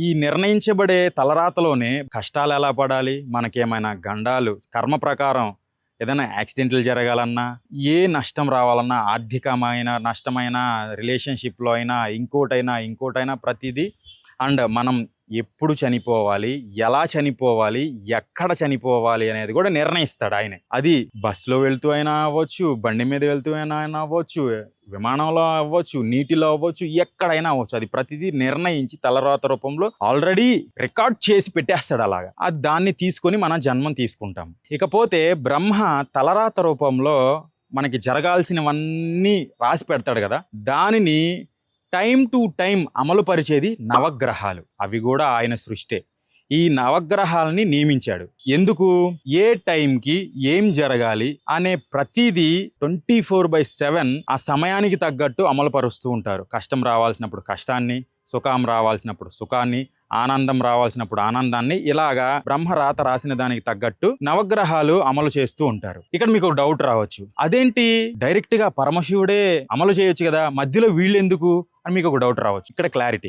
ఈ నిర్ణయించబడే తలరాతలోనే కష్టాలు ఎలా పడాలి? మనకేమైనా గండాలు కర్మ ప్రకారం ఏదైనా యాక్సిడెంట్లు జరగాలన్నా ఏ నష్టం రావాలన్నా ఆర్థికమైన నష్టమైన రిలేషన్షిప్లో అయినా ఇంకోటైనా ఇంకోటైనా ప్రతిదీ అండ్ మనం ఎప్పుడు చనిపోవాలి ఎలా చనిపోవాలి ఎక్కడ చనిపోవాలి అనేది కూడా నిర్ణయిస్తాడు ఆయనే. అది బస్సులో వెళ్తూ అయినా అవ్వచ్చు బండి మీద వెళ్తూ అయినా అయినా అవ్వచ్చు విమానంలో అవ్వచ్చు నీటిలో అవ్వచ్చు ఎక్కడైనా అవ్వచ్చు. అది ప్రతిదీ నిర్ణయించి తలరాత రూపంలో ఆల్రెడీ రికార్డ్ చేసి పెట్టేస్తాడు అలాగా. అది దాన్ని తీసుకొని మనం జన్మం తీసుకుంటాం. ఇకపోతే బ్రహ్మ తలరాత రూపంలో మనకి జరగాల్సినవన్నీ రాసి పెడతాడు కదా. దానిని టైం టు టైం అమలు పరిచేది నవగ్రహాలు. అవి కూడా ఆయన సృష్టే. ఈ నవగ్రహాలని నియమించాడు. ఎందుకు? ఏ టైంకి ఏం జరగాలి అనే ప్రతిదీ ట్వంటీ ఫోర్ బై సెవెన్ ఆ సమయానికి తగ్గట్టు అమలు పరుస్తూ ఉంటారు. కష్టం రావాల్సినప్పుడు కష్టాన్ని సుఖం రావాల్సినప్పుడు సుఖాన్ని ఆనందం రావాల్సినప్పుడు ఆనందాన్ని ఇలాగా బ్రహ్మరాత రాసిన దానికి తగ్గట్టు నవగ్రహాలు అమలు చేస్తూ ఉంటారు. ఇక్కడ మీకు డౌట్ రావచ్చు. అదేంటి? డైరెక్ట్గా పరమశివుడే అమలు చేయొచ్చు కదా? మధ్యలో వీళ్ళెందుకు? అని మీకు ఒక డౌట్ రావచ్చు. ఇక్కడ క్లారిటీ